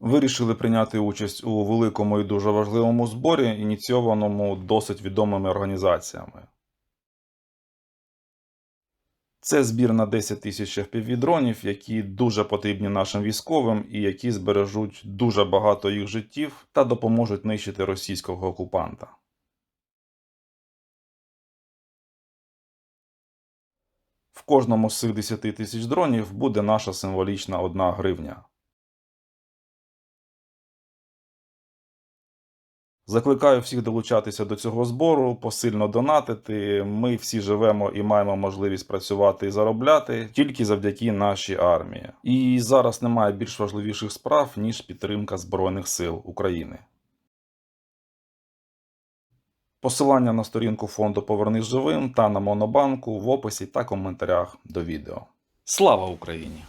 вирішили прийняти участь у великому і дуже важливому зборі, ініційованому досить відомими організаціями. Це збір на 10 тисяч FPV-дронів, які дуже потрібні нашим військовим і які збережуть дуже багато їх життів та допоможуть нищити російського окупанта. В кожному з цих 10 тисяч дронів буде наша символічна 1 гривня. Закликаю всіх долучатися до цього збору, посильно донатити. Ми всі живемо і маємо можливість працювати і заробляти тільки завдяки нашій армії. І зараз немає більш важливіших справ, ніж підтримка Збройних сил України. Посилання на сторінку фонду Повернись живим та на Монобанку в описі та коментарях до відео. Слава Україні!